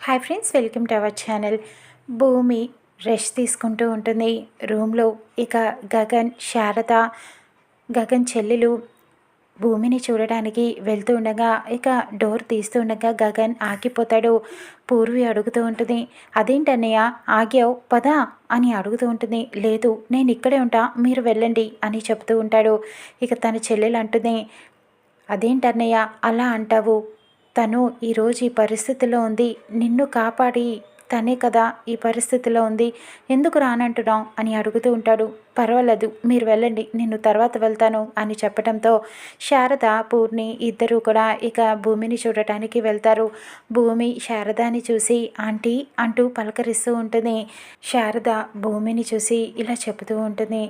Hi friends welcome to our channel. భూమి rest తీసుకుంటూ ఉంటుంది. రూమ్లో ఇక గగన్ శారద గగన్ చెల్లెలు భూమిని చూడడానికి వెళ్తూ ఉండగా ఇక డోర్ తీస్తూ ఉండగా గగన్ ఆగిపోతాడు. పూర్వి అడుగుతూ ఉంటుంది అదేంటన్నయ్య? ఆగావు? పదా అని అడుగుతూ ఉంటుంది. లేదు నేను ఇక్కడే ఉంటా మీరు వెళ్ళండి అని చెప్తూ ఉంటాడు. ఇక తన చెల్లెలు అంటుంది అదేంటన్నయ్య? అలా అంటావు? తను ఈరోజు ఈ పరిస్థితిలో ఉంది. నిన్ను కాపాడి తనే కదా ఈ పరిస్థితిలో ఉంది. ఎందుకు రానంటున్నాం అని అడుగుతూ ఉంటాడు. పర్వాలేదు మీరు వెళ్ళండి. నేను తర్వాత వెళ్తాను అని చెప్పడంతో శారద పూర్ణి ఇద్దరూ కూడా ఇక భూమిని చూడటానికి వెళ్తారు. భూమి శారదాని చూసి ఆంటీ అంటూ పలకరిస్తూ ఉంటుంది. శారద భూమిని చూసి ఇలా చెబుతూ ఉంటుంది.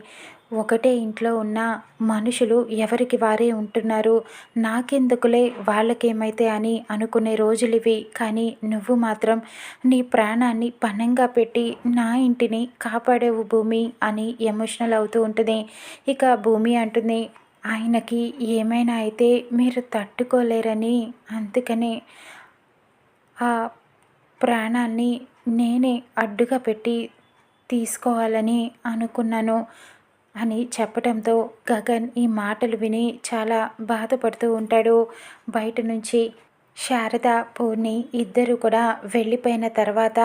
ఒకటే ఇంట్లో ఉన్న మనుషులు ఎవరికి వారే ఉంటున్నారు? నాకెందుకులే వాళ్ళకేమైతే అని అనుకునే రోజులు ఇవి కానీ నువ్వు మాత్రం నీ ప్రాణాన్ని పణంగా పెట్టి నా ఇంటిని కాపాడేవు భూమి అని ఎమోషనల్ అవుతూ ఉంటుంది ఇక భూమి అంటుంది. ఆయనకి ఏమైనా అయితే మీరు తట్టుకోలేరని. అందుకనే ఆ ప్రాణాన్ని నేనే అడ్డుగా పెట్టి తీసుకోవాలని అనుకున్నాను. అని చెప్పడంతో గగన్ ఈ మాటలు విని చాలా బాధపడుతూ ఉంటాడు. బయట నుంచి శారద పూర్ణి ఇద్దరు కూడా వెళ్ళిపోయిన తర్వాత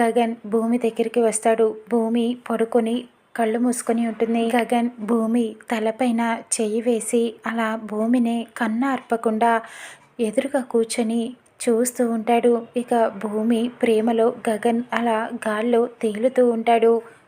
గగన్ భూమి దగ్గరికి వస్తాడు. భూమి పడుకొని కళ్ళు మూసుకొని ఉంటుంది. గగన్ భూమి తలపైన చెయ్యి వేసి అలా భూమిని కన్ను అర్పకుండా ఎదురుగా కూర్చొని చూస్తూ ఉంటాడు. ఇక భూమి ప్రేమలో గగన్ అలా గాల్లో తేలుతూ ఉంటాడు.